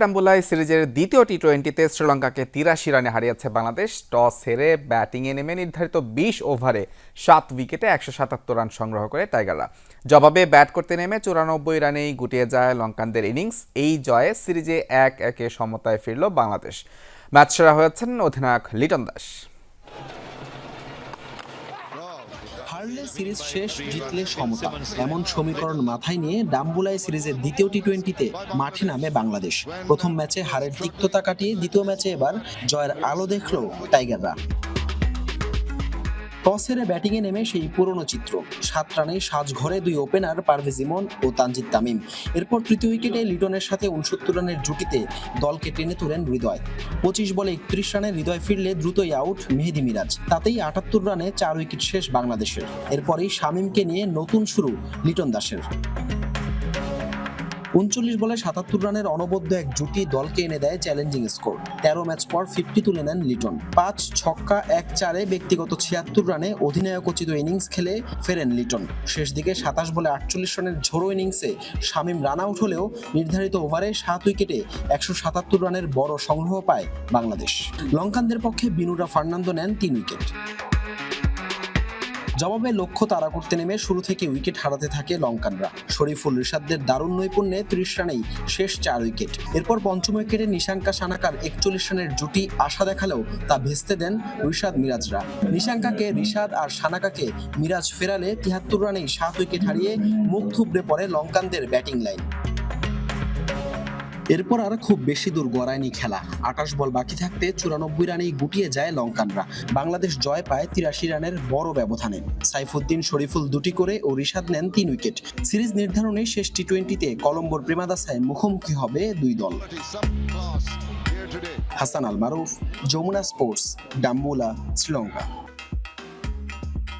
ডাম্বুলাই সিরিজের দ্বিতীয় টি টোয়েন্টিতে শ্রীলঙ্কাকে তিরাশি রানে হারিয়েছে বাংলাদেশ। টস হেরে ব্যাটিংয়ে নেমে নির্ধারিত বিশ ওভারে সাত উইকেটে একশো সাতাত্তর রান সংগ্রহ করে টাইগাররা। জবাবে ব্যাট করতে নেমে চুরানব্বই রানেই গুটিয়ে যায় লঙ্কানদের ইনিংস। এই জয়ে সিরিজে এক একে সমতায় ফিরল বাংলাদেশ। ম্যাচ সেরা হয়েছেন অধিনায়ক লিটন দাস। হারলে সিরিজ শেষ, জিতলে সমতা। এমন সমীকরণ মাথায় নিয়ে ডাম্বুলাই সিরিজের দ্বিতীয় টি টোয়েন্টিতে মাঠে নামে বাংলাদেশ। প্রথম ম্যাচে হারের তিক্ততা কাটিয়ে দ্বিতীয় ম্যাচে এবার জয়ের আলো দেখল টাইগাররা। টস হেরে ব্যাটিংয়ে নেমে সেই পুরনো চিত্র। সাত রানে সাজঘরে দুই ওপেনার পারভেজ ইমন ও তানজিদ তামিম। এরপর তৃতীয় উইকেটে লিটনের সাথে উনসত্তর রানের জুটিতে দলকে টেনে তোলেন হৃদয়। পঁচিশ বলে একত্রিশ রানে হৃদয় ফিরলে দ্রুতই আউট মেহেদি মিরাজ। তাতেই আটাত্তর রানে চার উইকেট শেষ বাংলাদেশের। এরপরেই শামীমকে নিয়ে নতুন শুরু লিটন দাসের। উনচল্লিশ বলে সাতাত্তর রানের অনবদ্য এক জুটি দলকে এনে দেয় চ্যালেঞ্জিং স্কোর। তেরো ম্যাচ পর ফিফটি তুলে নেন লিটন। পাঁচ ছক্কা, এক চারে ব্যক্তিগত ছিয়াত্তর রানে অধিনায়কোচিত ইনিংস খেলে ফেরেন লিটন। শেষ দিকে সাতাশ বলে আটচল্লিশ রানের ঝোড়ো ইনিংসে শামীম রান আউট হলেও নির্ধারিত ওভারে সাত উইকেটে একশো সাতাত্তর রানের বড় সংগ্রহ পায় বাংলাদেশ। লঙ্কানদের পক্ষে বিনুরা ফার্নান্দো নেন তিন উইকেট। জবাবে লক্ষ্য তাড়া করতে নেমে শুরু থেকে উইকেট হারাতে থাকে লঙ্কানরা। শরীফুল ঋষাদদের দারুণ নৈপুণ্যে ত্রিশ রানেই শেষ চার উইকেট। এরপর পঞ্চম উইকেটে নিশাঙ্কা সানাকার একচল্লিশ রানের জুটি আশা দেখালেও তা ভেস্তে দেন ঋষাদ মিরাজরা। নিশাঙ্কাকে ঋষাদ আর সানাকাকে মিরাজ ফেরালে তিয়াত্তর রানেই সাত উইকেট হারিয়ে মুখ থুবড়ে পড়ে লঙ্কানদের ব্যাটিং লাইন। এরপর আর খুব বেশি দূর গড়ায়নি খেলা। আকাশ বল বাকি থাকতে চুরানব্বই রানেই গুটিয়ে যায় লঙ্কানরা। বাংলাদেশ জয় পায় তিরাশি রানের বড় ব্যবধানে। সাইফুদ্দিন শরীফুল দুটি করে ও রিশাদ নেন তিন উইকেট। সিরিজ নির্ধারণে শেষ টি টোয়েন্টিতে কলম্বোর প্রেমাদাসায় মুখোমুখি হবে দুই দল। হাসান আল মারুফ, যমুনা স্পোর্টস, ডাম্বুলা, শ্রীলঙ্কা।